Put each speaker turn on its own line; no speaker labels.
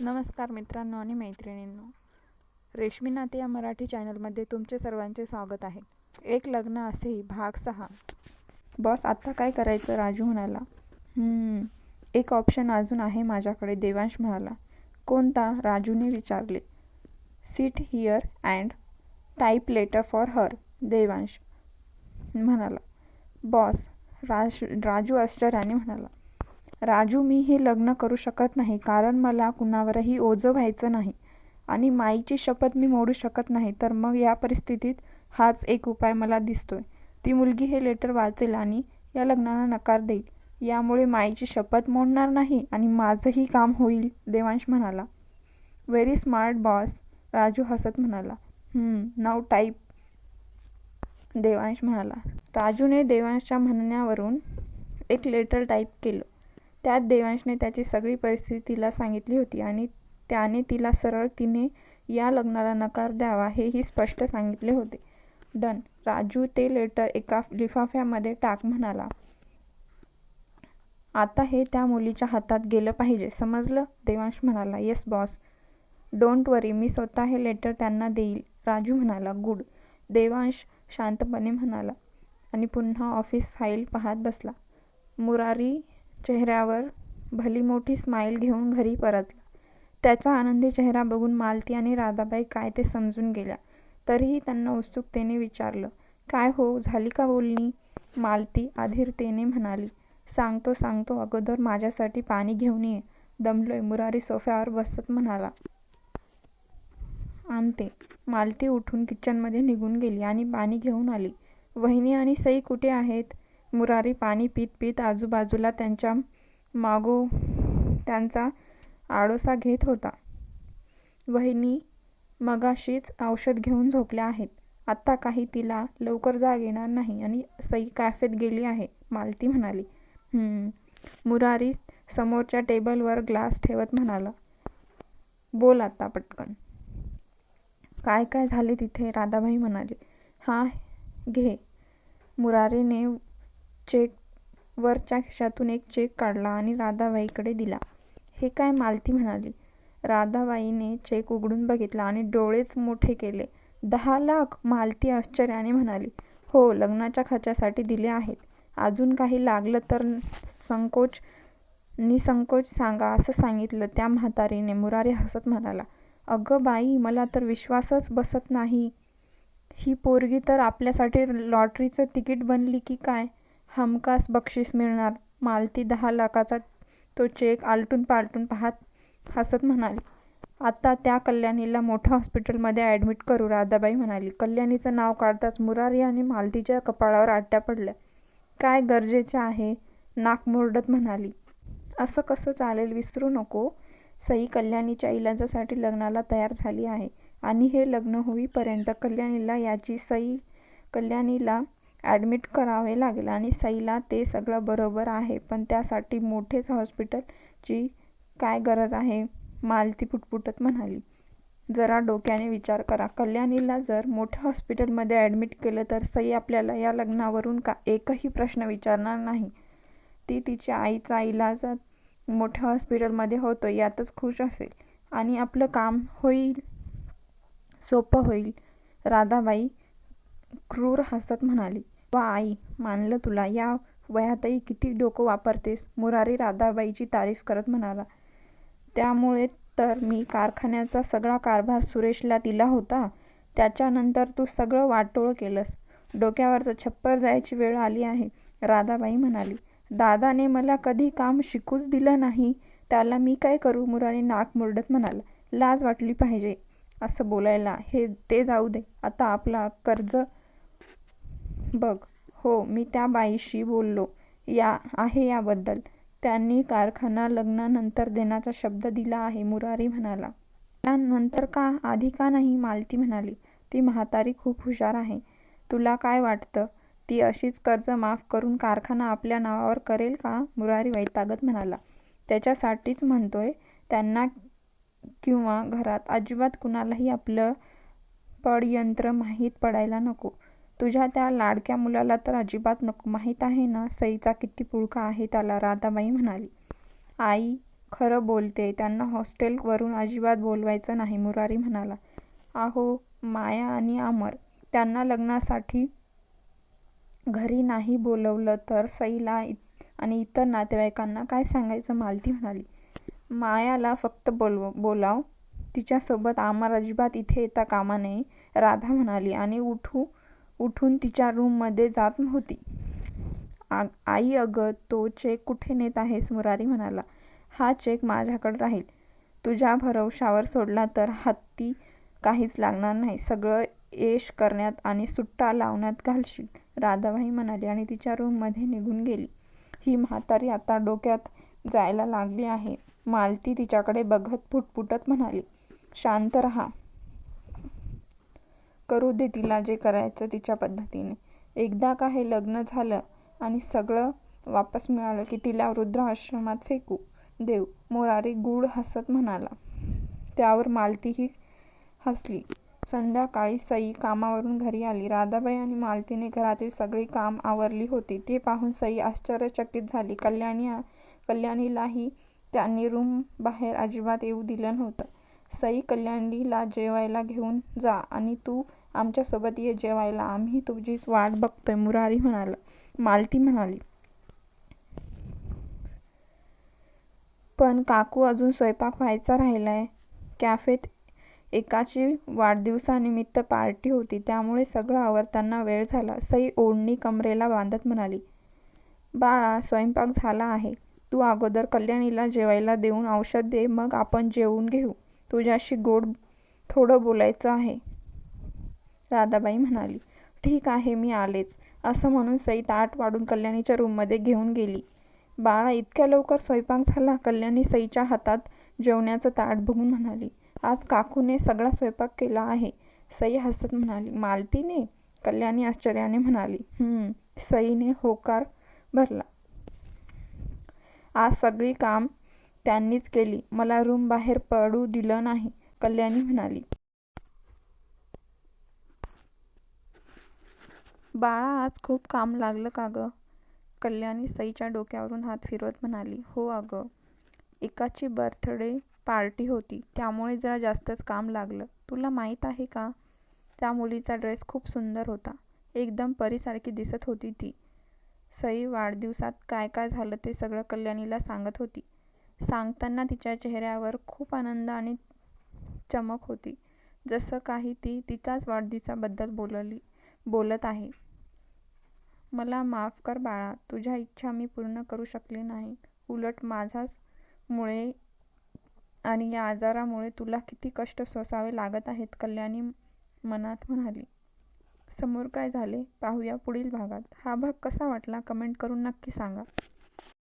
नमस्कार मित्रांनो आणि मैत्रिणींनो. रेशमी नाते या मराठी चॅनलमध्ये तुमचे सर्वांचे स्वागत आहे. एक लग्न असेही भाग सहा. बॉस आत्ता काय करायचं राजू म्हणाला. एक ऑप्शन अजून आहे माझ्याकडे देवांश म्हणाला. कोणता? राजूने विचारले. Sit here and type letter for her Devansh म्हणाला. बॉस राज राजू आश्चर्याने म्हणाला. राजू मी हे लग्न करू शकत नाही कारण मला कुणावरही ओझं व्हायचं नाही आणि माईची शपथ मी मोडू शकत नाही तर मग या परिस्थितीत हाच एक उपाय मला दिसतोय. ती मुलगी हे लेटर वाचेल आणि या लग्नाला नकार देईल. यामुळे माईची शपथ मोडणार नाही आणि माझंही काम होईल देवांश म्हणाला. व्हेरी स्मार्ट बॉस राजू हसत म्हणाला. नाव टाईप देवांश म्हणाला. राजूने देवांशच्या म्हणण्यावरून एक लेटर टाईप केलं. त्यात देवांशने त्याची सगळी परिस्थिती तिला सांगितली होती आणि त्याने तिला सरळ तिने या लग्नाला नकार द्यावा हेही स्पष्ट सांगितले होते. डन. राजू ते लेटर एका लिफाफ्यामध्ये टाक म्हणाला आता हे त्या मुलीच्या हातात गेलं पाहिजे. समजलं? देवांश म्हणाला येस बॉस. डोंट वरी मी स्वतः हे लेटर त्यांना देईल. राजू म्हणाला गुड. देवांश शांतपणे म्हणाला आणि पुन्हा ऑफिस फाईल पाहत बसला. मुरारी चेहऱ्यावर भली मोठी स्माईल घेऊन घरी परतला. त्याचा आनंदी चेहरा बघून मालती आणि राधाबाई काय ते समजून गेल्या. तरीही त्यांना उत्सुकतेने विचारलं काय हो झाली का बोलणी? मालती अधीरतेने म्हणाली सांगतो सांगतो अगोदर माझ्यासाठी पाणी घेऊन ये. दमलोय मुरारी सोफ्यावर बसत म्हणाला आणते. मालती उठून किचनमध्ये निघून गेली आणि पाणी घेऊन आली वहिनी आणि सई कुठे आहेत? मुरारी पाणी पीत पीत आजूबाजूला त्यांच्या मागो त्यांचा आडोसा घेत होता. वहिनी मगाशीच औषध घेऊन झोपल्या आहेत. आत्ता काही तिला लवकर जाग येणार नाही आणि सई कॅफेत गेली आहे मालती म्हणाली. हम्म मुरारी समोरच्या टेबलवर ग्लास ठेवत म्हणाला. बोल आता पटकन. काय काय झाले तिथे? राधाबाई म्हणाली. हा घे. मुरारीने वरच्या खिशातून एक चेक काढला आणि राधाबाईकडे दिला. हे काय मालती म्हणाली राधाबाईने चेक उघडून बघितला आणि डोळेच मोठे केले. दहा लाख मालती आश्चर्याने म्हणाली. हो लग्नाच्या खर्चासाठी दिले आहेत. अजून काही लागलं तर संकोच निसंकोच सांगा असं सांगितलं त्या म्हातारीने मुरारी हसत म्हणाला. अगं बाई मला तर विश्वासच बसत नाही. ही पोरगी तर आपल्यासाठी लॉटरीचं तिकीट बनली की काय? हमखास बक्षीस मिळणार. मालती दहा लाखाचा तो चेक आलटून पालटून पाहत हसत म्हणाली आता त्या कल्याणीला मोठ्या हॉस्पिटलमध्ये ॲडमिट करू राधाबाई म्हणाली. कल्याणीचं नाव काढताच मुरारी आणि मालतीच्या कपाळावर आट्या पडल्या. काय गरजेचे आहे? नाक मुरडत म्हणाली. असं कसं चालेल विसरू नको. सई कल्याणीच्या इलाजासाठी लग्नाला तयार झाली आहे आणि हे लग्न होईपर्यंत कल्याणीला याची सई कल्याणीला ॲडमिट करावे लागेल आणि सईला ते सगळं बरोबर आहे पण त्यासाठी मोठेच हॉस्पिटलची काय गरज आहे? मालती पुटपुटत म्हणाली. जरा डोक्याने विचार करा. कल्याणीला जर मोठ्या हॉस्पिटलमध्ये ॲडमिट केलं तर सई आपल्याला या लग्नावरून का एकही प्रश्न विचारणार नाही? ती तिच्या आईचा इलाज मोठ्या हॉस्पिटलमध्ये होतो यातच खुश असेल. आणि आपलं काम होईल सोपं होईल. राधाबाई क्रूर हसत म्हणाली. वा आई मानलं तुला या वयातही किती डोकं वापरतेस? मुरारी राधाबाईची तारीफ करत म्हणाला. त्यामुळे तर मी कारखान्याचा सगळा कारभार सुरेशला दिला होता? त्याच्यानंतर तू सगळं वाटोळं केलंस. डोक्यावरचं छप्पर जायची वेळ आली आहे राधाबाई म्हणाली. दादाने मला कधी काम शिकूच दिलं नाही त्याला मी काय करू? मुरारी नाक मुरडत म्हणाला. लाज वाटली पाहिजे असं बोलायला. हे ते जाऊ दे. आता आपला कर्ज बघ हो मी त्या बाईशी बोललो. या आहे याबद्दल. त्यांनी कारखाना लग्नानंतर देण्याचा शब्द दिला आहे मुरारी म्हणाला. त्यानंतर का? आधी का नाही? मालती म्हणाली. ती म्हातारी खूप हुशार आहे. तुला काय वाटतं? ती अशीच कर्ज माफ करून कारखाना आपल्या नावावर करेल का? मुरारी वैतागत म्हणाला. त्याच्यासाठीच म्हणतोय. त्यांना किंवा घरात अजिबात कुणालाही आपलं पडयंत्र माहीत पडायला नको. तुझ्या त्या लाडक्या मुलाला तर अजिबात नको माहीत आहे ना सईचा किती पुळका आहे त्याला राधाबाई म्हणाली आई खरं बोलतेय त्यांना हॉस्टेलवरून अजिबात बोलवायचं नाही मुरारी म्हणाला. अहो माया आणि अमर, त्यांना लग्नासाठी घरी नाही बोलवलं तर सईला आणि इतर नातेवाईकांना काय सांगायचं मालती म्हणाली. मायाला फक्त बोलाव. तिच्यासोबत अमर अजिबात इथे येता कामा नये राधा म्हणाली आणि उठू उठून तिच्या रूममध्ये जात होती. आई अगं तो चेक कुठे नेत आहेस मुरारी म्हणाला. हा चेक माझ्याकडं राहील. तुझ्या भरवशावर सोडला तर हाती काहीच लागणार नाही. सगळं ऐश करण्यात आणि सुट्टा लावण्यात घालशील राधाबाई म्हणाली आणि तिच्या रूममध्ये निघून गेली. ही म्हातारी आता डोक्यात जायला लागली आहे मालती तिच्याकडे बघत पुटपुटत म्हणाली. शांत रहा. करू दे तिला जे करायचं तिच्या पद्धतीने. एकदा का हे लग्न झालं आणि सगळं वापस मिळालं की तिला वृद्धाश्रमात फेकू देऊ मुरारी गूढ हसत म्हणाला. त्यावर मालतीही हसली. संध्याकाळी सई कामावरून घरी आली. राधाबाई आणि मालतीने घरातील सगळी कामं आवरली होती. ते पाहून सई आश्चर्यचकित झाली. कल्याणीलाही त्यांनी रूमबाहेर अजिबात येऊ दिलं नव्हतं. सई कल्याणीला जेवायला घेऊन जा आणि तू आमच्यासोबत ये जेवायला आम्ही तुझीच वाट बघतोय मुरारी म्हणाला. मालती म्हणाली. पण काकू अजून स्वयंपाक व्हायचा राहिलाय. कॅफेत एकाची वाढदिवसानिमित्त पार्टी होती त्यामुळे सगळं आवरताना वेळ झाला. सई ओढणी कमरेला बांधत म्हणाली. बाळा स्वयंपाक झाला आहे. तू अगोदर कल्याणीला जेवायला देऊन औषध दे मग आपण जेवून घेऊ. तुझ्याशी गोड थोडं बोलायचं आहे. राधाबाई म्हणाली. ठीक आहे मी आलेच असं म्हणून सई ताट वाढून कल्याणीच्या रूममध्ये घेऊन गेली. बाळा इतक्या लवकर स्वयंपाक झाला कल्याणी सईच्या हातात जेवण्याचं ताट बघून म्हणाली. आज काकूने सगळा स्वयंपाक केला आहे. सई हसत म्हणाली. मालतीने? कल्याणी आश्चर्याने म्हणाली. हं. सईने होकार भरला. आज सगळी काम त्यांनीच केली. मला रूमबाहेर पडू दिलं नाही. कल्याणी म्हणाली. बाळा आज खूप काम लागलं का गं? कल्याणी सईच्या डोक्यावरून हात फिरवत म्हणाली. हो अगं. एकाची बर्थडे पार्टी होती त्यामुळे जरा जास्तच काम लागलं. तुला माहीत आहे का? त्या मुलीचा ड्रेस खूप सुंदर होता. एकदम परीसारखी दिसत होती ती. सई वाढदिवसात काय काय झालं ते सगळं कल्याणीला सांगत होती. सांगताना तिच्या चेहऱ्यावर खूप आनंद आणि चमक होती. जसं काही ती तिच्याच वाढदिवसाबद्दल बोलली बोलत आहे. मला माफ कर बाळा. तुझ्या इच्छा मी पूर्ण करू शकले नाही. उलट माझ्याच मुळे आणि या आजारामुळे तुला किती कष्ट सोसावे लागत आहेत कल्याणी मनात म्हणाली. समोर काय झाले पाहूया पुढील भागात. हा भाग कसा वाटला कमेंट करून नक्की सांगा.